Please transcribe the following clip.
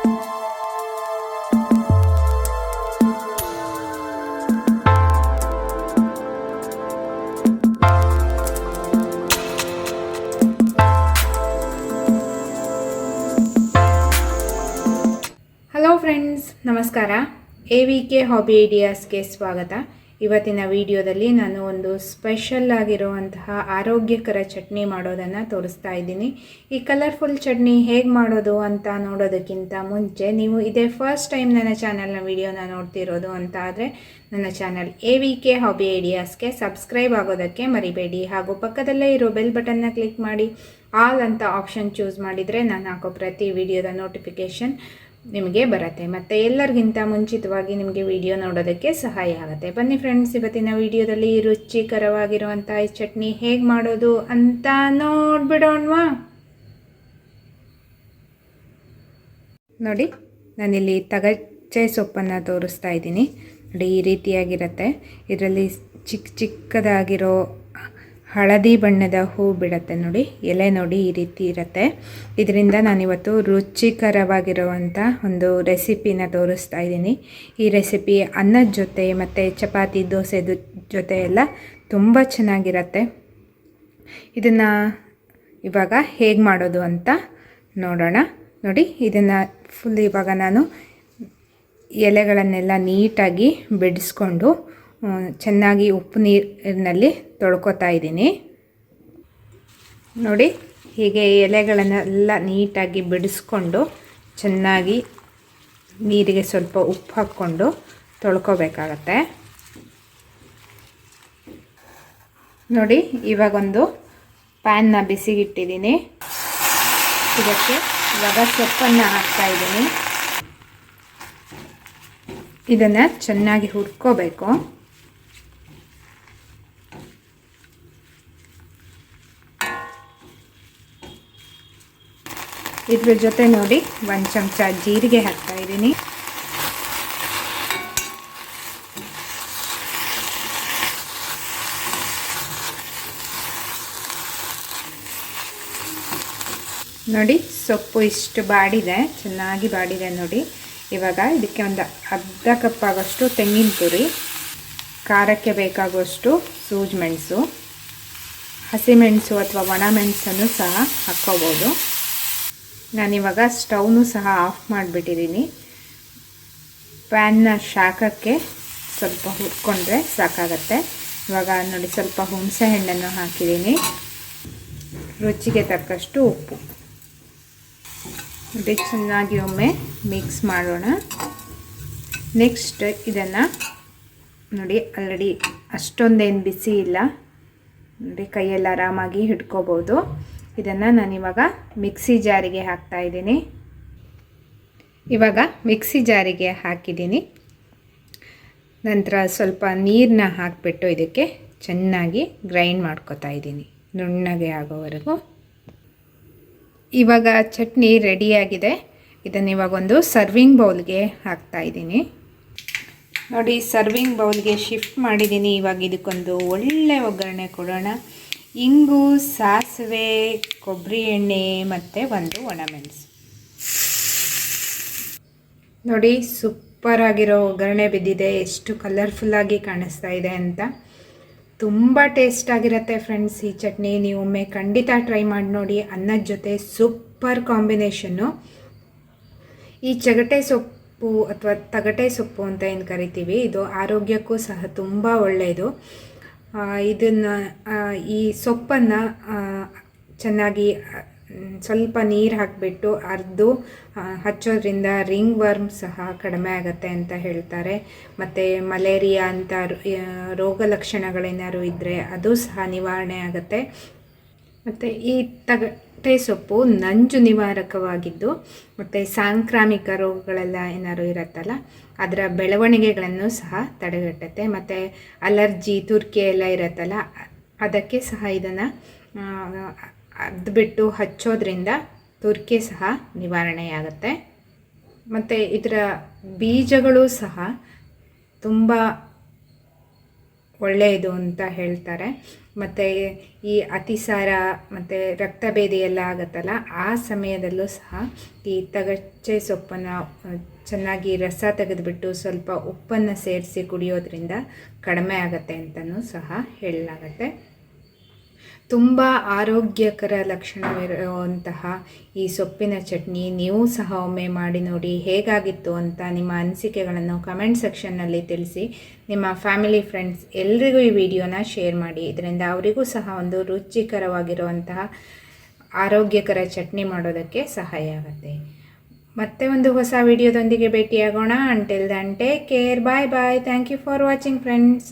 Hello friends ನಮಸ್ಕಾರ. A V K hobby ಐಡಿಯಾಸ್ಗೆ ಸ್ವಾಗತ. ಇವತ್ತಿನ ವಿಡಿಯೋದಲ್ಲಿ ನಾನು ಒಂದು ಸ್ಪೆಷಲ್ ಆಗಿರುವಂತಹ ಆರೋಗ್ಯಕರ ಚಟ್ನಿ ಮಾಡೋದನ್ನು ತೋರಿಸ್ತಾ ಇದ್ದೀನಿ. ಈ ಕಲರ್ಫುಲ್ ಚಟ್ನಿ ಹೇಗೆ ಮಾಡೋದು ಅಂತ ನೋಡೋದಕ್ಕಿಂತ ಮುಂಚೆ ನೀವು ಇದೇ ಫಸ್ಟ್ ಟೈಮ್ ನನ್ನ ಚಾನಲ್ನ ವೀಡಿಯೋನ ನೋಡ್ತಿರೋದು ಅಂತ ಆದರೆ ನನ್ನ channel A V K hobby ಐಡಿಯಾಸ್ಗೆ subscribe ಆಗೋದಕ್ಕೆ ಮರಿಬೇಡಿ. ಹಾಗೂ ಪಕ್ಕದಲ್ಲೇ ಇರೋ ಬೆಲ್ ಬಟನ್ನ ಕ್ಲಿಕ್ ಮಾಡಿ ಆಲ್ ಅಂತ ಆಪ್ಷನ್ ಚೂಸ್ ಮಾಡಿದರೆ ನಾನು ಹಾಕೋ ಪ್ರತಿ ವಿಡಿಯೋದ ನೋಟಿಫಿಕೇಷನ್ ನಿಮಗೆ ಬರುತ್ತೆ. ಮತ್ತು ಎಲ್ಲರಿಗಿಂತ ಮುಂಚಿತವಾಗಿ ನಿಮಗೆ ವಿಡಿಯೋ ನೋಡೋದಕ್ಕೆ ಸಹಾಯ ಆಗುತ್ತೆ. ಬನ್ನಿ ಫ್ರೆಂಡ್ಸ್ ಇವತ್ತಿನ ವಿಡಿಯೋದಲ್ಲಿ ರುಚಿಕರವಾಗಿರುವಂಥ ಈ ಚಟ್ನಿ ಹೇಗೆ ಮಾಡೋದು ಅಂತ ನೋಡ್ಬಿಡೋಣವಾ? ನೋಡಿ, ನಾನಿಲ್ಲಿ ತಗಚ್ಚೆ ಸೊಪ್ಪನ್ನು ತೋರಿಸ್ತಾ ಇದ್ದೀನಿ. ನೋಡಿ, ಈ ರೀತಿಯಾಗಿರುತ್ತೆ. ಇದರಲ್ಲಿ ಚಿಕ್ಕ ಚಿಕ್ಕದಾಗಿರೋ ಹಳದಿ ಬಣ್ಣದ ಹೂ ಬಿಡುತ್ತೆ ನೋಡಿ. ಎಲೆ ನೋಡಿ ಈ ರೀತಿ ಇರುತ್ತೆ. ಇದರಿಂದ ನಾನಿವತ್ತು ರುಚಿಕರವಾಗಿರುವಂಥ ಒಂದು ರೆಸಿಪಿನ ತೋರಿಸ್ತಾ ಇದ್ದೀನಿ. ಈ ರೆಸಿಪಿ ಅನ್ನದ ಜೊತೆ ಮತ್ತು ಚಪಾತಿ, ದೋಸೆ ಜೊತೆ ಎಲ್ಲ ತುಂಬ ಚೆನ್ನಾಗಿರುತ್ತೆ. ಇದನ್ನು ಇವಾಗ ಹೇಗೆ ಮಾಡೋದು ಅಂತ ನೋಡೋಣ. ನೋಡಿ, ಇದನ್ನು ಫುಲ್ ಇವಾಗ ನಾನು ಎಲೆಗಳನ್ನೆಲ್ಲ ನೀಟಾಗಿ ಬಿಡಿಸ್ಕೊಂಡು ಚೆನ್ನಾಗಿ ಉಪ್ಪು ನೀರಿನಲ್ಲಿ ತೊಳ್ಕೊತಾ ಇದ್ದೀನಿ. ನೋಡಿ, ಹೀಗೆ ಎಲೆಗಳನ್ನೆಲ್ಲ ನೀಟಾಗಿ ಬಿಡಿಸ್ಕೊಂಡು ಚೆನ್ನಾಗಿ ನೀರಿಗೆ ಸ್ವಲ್ಪ ಉಪ್ಪು ಹಾಕ್ಕೊಂಡು ತೊಳ್ಕೊಬೇಕಾಗತ್ತೆ. ನೋಡಿ, ಇವಾಗೊಂದು ಪ್ಯಾನ್ನ ಬಿಸಿಗಿಟ್ಟಿದ್ದೀನಿ. ಇದಕ್ಕೆ ಇವಾಗ ಸೊಪ್ಪನ್ನು ಹಾಕ್ತಾಯಿದ್ದೀನಿ ಇದನ್ನು ಚೆನ್ನಾಗಿ ಹುರ್ಕೋಬೇಕು. ಇದ್ರ ಜೊತೆ ನೋಡಿ ಒಂದು ಚಮಚ ಜೀರಿಗೆ ಹಾಕ್ತಾ ಇದ್ದೀನಿ. ನೋಡಿ ಸೊಪ್ಪು ಇಷ್ಟು ಬಾಡಿದೆ, ಚೆನ್ನಾಗಿ ಬಾಡಿದೆ ನೋಡಿ. ಇವಾಗ ಇದಕ್ಕೆ ಒಂದು ಅರ್ಧ ಕಪ್ ಆಗೋಷ್ಟು ತೆಂಗಿನ ತುರಿ, ಖಾರಕ್ಕೆ ಬೇಕಾಗುವಷ್ಟು ಸೂಜ್ ಮೆಣಸು ಹಸಿಮೆಣಸು ಅಥವಾ ಒಣ ಮೆಣಸನ್ನು ಸಹ ಹಾಕ್ಕೋಬೋದು. ನಾನಿವಾಗ ಸ್ಟವ್ನು ಸಹ ಆಫ್ ಮಾಡಿಬಿಟ್ಟಿದ್ದೀನಿ. ಪ್ಯಾನ್ನ ಶಾಖಕ್ಕೆ ಸ್ವಲ್ಪ ಹುರ್ಕೊಂಡ್ರೆ ಸಾಕಾಗತ್ತೆ. ಇವಾಗ ನೋಡಿ, ಸ್ವಲ್ಪ ಹುಣಸೆ ಹಣ್ಣನ್ನು ಹಾಕಿದ್ದೀನಿ. ರುಚಿಗೆ ತಕ್ಕಷ್ಟು ಉಪ್ಪು. ನೋಡಿ ಚೆನ್ನಾಗಿ ಒಮ್ಮೆ ಮಿಕ್ಸ್ ಮಾಡೋಣ. ನೆಕ್ಸ್ಟ್ ಇದನ್ನು ನೋಡಿ ಆಲ್ರೆಡಿ ಅಷ್ಟೊಂದೇನು ಬಿಸಿ ಇಲ್ಲ. ನೋಡಿ, ಕೈಯಲ್ಲಿ ಆರಾಮಾಗಿ ಹಿಡ್ಕೋಬೋದು. ಇದನ್ನು ನಾನಿವಾಗ ಮಿಕ್ಸಿ ಜಾರಿಗೆ ಹಾಕ್ತಾ ಇದ್ದೀನಿ. ಇವಾಗ ಮಿಕ್ಸಿ ಜಾರಿಗೆ ಹಾಕಿದ್ದೀನಿ. ನಂತರ ಸ್ವಲ್ಪ ನೀರನ್ನ ಹಾಕಿಬಿಟ್ಟು ಇದಕ್ಕೆ ಚೆನ್ನಾಗಿ ಗ್ರೈಂಡ್ ಮಾಡ್ಕೋತಾ ಇದ್ದೀನಿ, ನುಣ್ಣಗೆ ಆಗೋವರೆಗೂ. ಇವಾಗ ಚಟ್ನಿ ರೆಡಿಯಾಗಿದೆ. ಇದನ್ನು ಇವಾಗ ಒಂದು ಸರ್ವಿಂಗ್ ಬೌಲ್ಗೆ ಹಾಕ್ತಾ ಇದ್ದೀನಿ. ನೋಡಿ ಸರ್ವಿಂಗ್ ಬೌಲ್ಗೆ ಶಿಫ್ಟ್ ಮಾಡಿದ್ದೀನಿ. ಇವಾಗ ಇದಕ್ಕೊಂದು ಒಳ್ಳೆ ಒಗ್ಗರಣೆ ಕೊಡೋಣ. ಇಂಗು, ಸಾಸಿವೆ ಕೊಬ್ಬರಿ ಎಣ್ಣೆ ಮತ್ತು ಒಂದು ಒಣಮೆಣಸು. ನೋಡಿ ಸೂಪರ್ ಆಗಿರೋ ಒಗ್ಗರಣೆ ಬಿದ್ದಿದೆ. ಎಷ್ಟು ಕಲರ್ಫುಲ್ಲಾಗಿ ಕಾಣಿಸ್ತಾ ಇದೆ ಅಂತ. ತುಂಬ ಟೇಸ್ಟ್ ಆಗಿರುತ್ತೆ ಫ್ರೆಂಡ್ಸ್ ಈ ಚಟ್ನಿ. ನೀವು ಒಮ್ಮೆ ಖಂಡಿತ ಟ್ರೈ ಮಾಡಿ ನೋಡಿ. ಅನ್ನದ ಜೊತೆ ಸೂಪರ್ ಕಾಂಬಿನೇಷನ್ನು ಈ ಚಗಟೆ ಸೊಪ್ಪು ಅಥವಾ ತಗಟೆ ಸೊಪ್ಪು ಅಂತ ಏನು ಕರಿತೀವಿ, ಇದು ಆರೋಗ್ಯಕ್ಕೂ ಸಹ ತುಂಬ ಒಳ್ಳೆಯದು ಇದನ್ನು ಈ ಸೊಪ್ಪನ್ನು ಚೆನ್ನಾಗಿ ಸ್ವಲ್ಪ ನೀರು ಹಾಕಿಬಿಟ್ಟು ಅರ್ದು ಹಚ್ಚೋದ್ರಿಂದ ರಿಂಗ್ ವರ್ಮ್ ಸಹ ಕಡಿಮೆ ಆಗುತ್ತೆ ಅಂತ ಹೇಳ್ತಾರೆ. ಮತ್ತು ಮಲೇರಿಯಾ ಅಂತ ರೋಗ ಲಕ್ಷಣಗಳೇನಾದ್ರು ಇದ್ದರೆ ಅದು ಸಹ ನಿವಾರಣೆ ಆಗುತ್ತೆ. ಮತ್ತು ಈ ತಗಟೆ ಸೊಪ್ಪು ನಂಜು ನಿವಾರಕವಾಗಿದ್ದು, ಮತ್ತು ಸಾಂಕ್ರಾಮಿಕ ರೋಗಗಳೆಲ್ಲ ಏನಾದ್ರು ಇರುತ್ತಲ್ಲ, ಅದರ ಬೆಳವಣಿಗೆಗಳನ್ನು ಸಹ ತಡೆಗಟ್ಟುತ್ತೆ. ಮತ್ತು ಅಲರ್ಜಿ, ತುರ್ಕೆ ಎಲ್ಲ ಇರುತ್ತಲ್ಲ, ಅದಕ್ಕೆ ಸಹ ಇದನ್ನು ಅದು ಬಿಟ್ಟು ಹಚ್ಚೋದ್ರಿಂದ ತುರ್ಕೆ ಸಹ ನಿವಾರಣೆಯಾಗುತ್ತೆ. ಮತ್ತು ಇದರ ಬೀಜಗಳು ಸಹ ತುಂಬ ಒಳ್ಳೆಯದು ಅಂತ ಹೇಳ್ತಾರೆ. ಮತ್ತು ಈ ಅತಿಸಾರ ಮತ್ತು ರಕ್ತಭೇದಿ ಎಲ್ಲ ಆಗುತ್ತಲ್ಲ, ಆ ಸಮಯದಲ್ಲೂ ಸಹ ಈ ತಗಚ್ಚೆ ಸೊಪ್ಪನ್ನು ಚೆನ್ನಾಗಿ ರಸ ತೆಗೆದುಬಿಟ್ಟು ಸ್ವಲ್ಪ ಉಪ್ಪನ್ನು ಸೇರಿಸಿ ಕುಡಿಯೋದ್ರಿಂದ ಕಡಿಮೆ ಆಗುತ್ತೆ ಅಂತಲೂ ಸಹ ಹೇಳಲಾಗತ್ತೆ. ತುಂಬ ಆರೋಗ್ಯಕರ ಲಕ್ಷಣವಿರುವಂತಹ ಈ ಸೊಪ್ಪಿನ ಚಟ್ನಿ ನೀವು ಸಹ ಒಮ್ಮೆ ಮಾಡಿ ನೋಡಿ ಹೇಗಾಗಿತ್ತು ಅಂತ ನಿಮ್ಮ ಅನಿಸಿಕೆಗಳನ್ನು ಕಮೆಂಟ್ ಸೆಕ್ಷನ್ನಲ್ಲಿ ತಿಳಿಸಿ. ನಿಮ್ಮ ಫ್ಯಾಮಿಲಿ ಫ್ರೆಂಡ್ಸ್ ಎಲ್ರಿಗೂ ಈ ವಿಡಿಯೋನ ಶೇರ್ ಮಾಡಿ. ಇದರಿಂದ ಅವರಿಗೂ ಸಹ ಒಂದು ರುಚಿಕರವಾಗಿರುವಂತಹ ಆರೋಗ್ಯಕರ ಚಟ್ನಿ ಮಾಡೋದಕ್ಕೆ ಸಹಾಯ ಆಗುತ್ತೆ. ಮತ್ತೆ ಒಂದು ಹೊಸ ವಿಡಿಯೋದೊಂದಿಗೆ ಭೇಟಿಯಾಗೋಣ. Until then take care bye bye thank you for watching friends